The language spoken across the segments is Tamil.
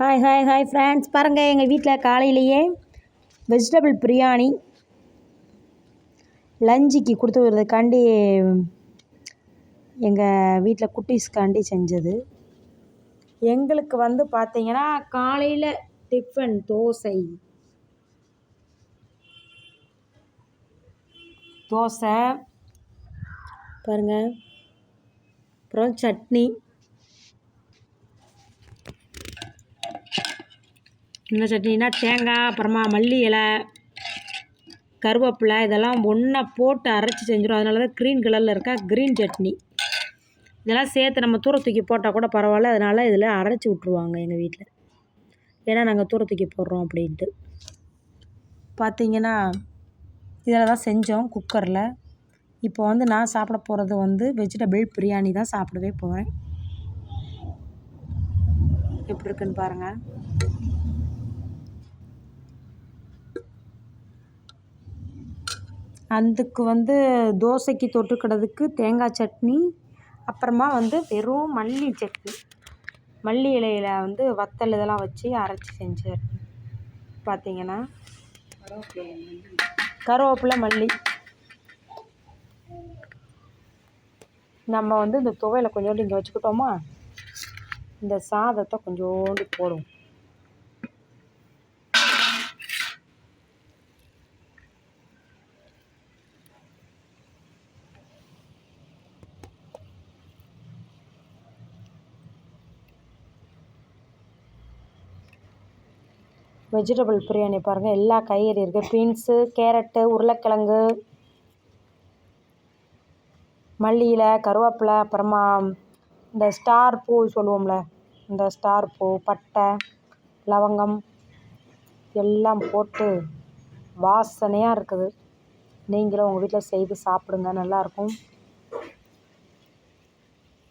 ஹாய் ஹாய் ஹாய் ஃப்ரெண்ட்ஸ் பாருங்கள் எங்கள் வீட்டில் காலையிலேயே வெஜிடபிள் பிரியாணி லஞ்சுக்கு கொடுத்து விடுறதுக்காண்டி எங்கள் வீட்டில் குட்டீஸ்க்காண்டி செஞ்சது. எங்களுக்கு வந்து பார்த்தீங்கன்னா காலையில் டிஃபன் தோசை. தோசை பாருங்கள் அப்புறம் சட்னி. என்ன சட்னினா தேங்காய் அப்புறமா மல்லி இலை கருவேப்பிலை இதெல்லாம் ஒன்றா போட்டு அரைச்சி செஞ்சிடும் அதனால தான் க்ரீன் கலரில் இருக்கா க்ரீன் சட்னி. இதெல்லாம் சேர்த்து நம்ம தூர தூக்கி போட்டால் கூட பரவாயில்ல. அதனால் இதில் அரைச்சி விட்ருவாங்க எங்கள் வீட்டில் ஏன்னா நாங்கள் தூர தூக்கி போடுறோம் அப்படின்ட்டு. பார்த்தீங்கன்னா இதில் தான் செஞ்சோம் குக்கரில் இப்போ வந்து நான் சாப்பிட போகிறது வந்து வெஜிடபிள் பிரியாணி தான் சாப்பிடவே போகிறேன் எப்படி இருக்குன்னு பாருங்கள் அதுக்கு வந்து தோசைக்கு தொட்டுக்கிறதுக்கு தேங்காய் சட்னி அப்புறமா வந்து வெறும் மல்லி சட்னி. மல்லி இலையில் வந்து வத்தல் இதெல்லாம் வச்சு அரைச்சி செஞ்சேன் பார்த்தீங்கன்னா கருவேப்பிலை மல்லி. நம்ம வந்து இந்த துவையில் கொஞ்சோண்டு இங்கே வச்சுக்கிட்டோமா? இந்த சாதத்தை கொஞ்சோண்டு போடுவோம். வெஜிடபிள் பிரியாணி பாருங்கள் எல்லா காய்கறி இருக்குது பீன்ஸு கேரட்டு உருளைக்கிழங்கு மல்லியில் கருவேப்பிலை அப்புறமா இந்த ஸ்டார் பூ சொல்லுவோம்ல. இந்த ஸ்டார் பூ பட்டை லவங்கம் எல்லாம் போட்டு வாசனையாக இருக்குது. நீங்களும் உங்கள் வீட்டில் செய்து சாப்பிடுங்க. நல்லாயிருக்கும்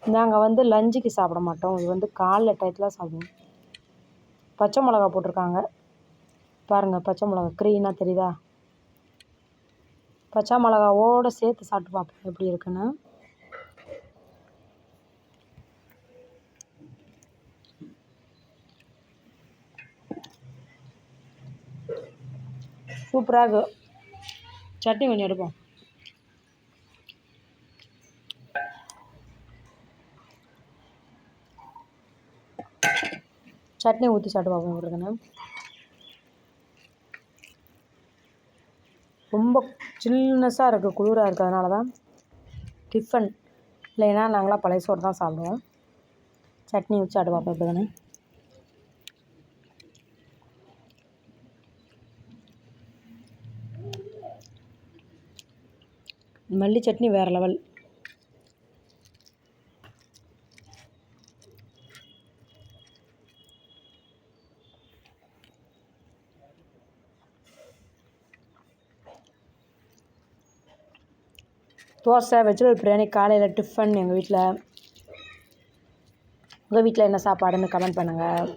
நாங்கள் வந்து லஞ்சுக்கு சாப்பிட மாட்டோம். இது வந்து காலைல டயத்தில் சாப்பிடுவோம். பச்சை மிளகா போட்டிருக்காங்க. பாருங்கள் பச்சை மிளகா க்ரீனாக தெரியுதா? பச்சை மிளகாவோடு சேர்த்து சாப்பிட்டு பார்ப்போம் எப்படி இருக்குன்னு. சூப்பராக சட்னி கொஞ்சம் எடுப்போம். சட்னி ஊற்றி சாப்பிட்டு பார்ப்போம் இருக்குன்னு. ரொம்ப சில்னஸ்ஸாக இருக்குது குளிராக இருக்கிறதுனால தான் டிஃபன் இல்லைன்னா நாங்களாம் பழைய சோறு தான் சாப்பிடுவோம். சட்னி வச்சு ஆடு பார்ப்போம் எப்படி மல்லி சட்னி வேறு லெவல் தோசை வெஜிடபிள் பிரியாணி காலையில் டிஃபன் எங்கள் வீட்டில் உங்கள் வீட்டில் என்ன சாப்பாடுன்னு கமெண்ட் பண்ணுங்கள்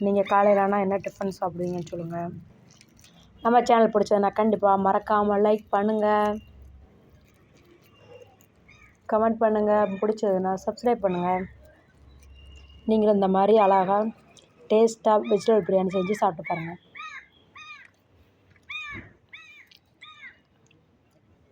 நீங்கள் காலையிலனா என்ன டிஃபன் சாப்பிடுவீங்கன்னு சொல்லுங்கள் நம்ம சேனல் பிடிச்சதுன்னா கண்டிப்பாக மறக்காமல் லைக் பண்ணுங்கள் கமெண்ட் பண்ணுங்கள் பிடிச்சதுன்னா சப்ஸ்கிரைப் பண்ணுங்கள் நீங்களும் இந்த மாதிரி அழகாக டேஸ்ட்டாக வெஜிடபிள் பிரியாணி செஞ்சு சாப்பிட்டு பாருங்கள்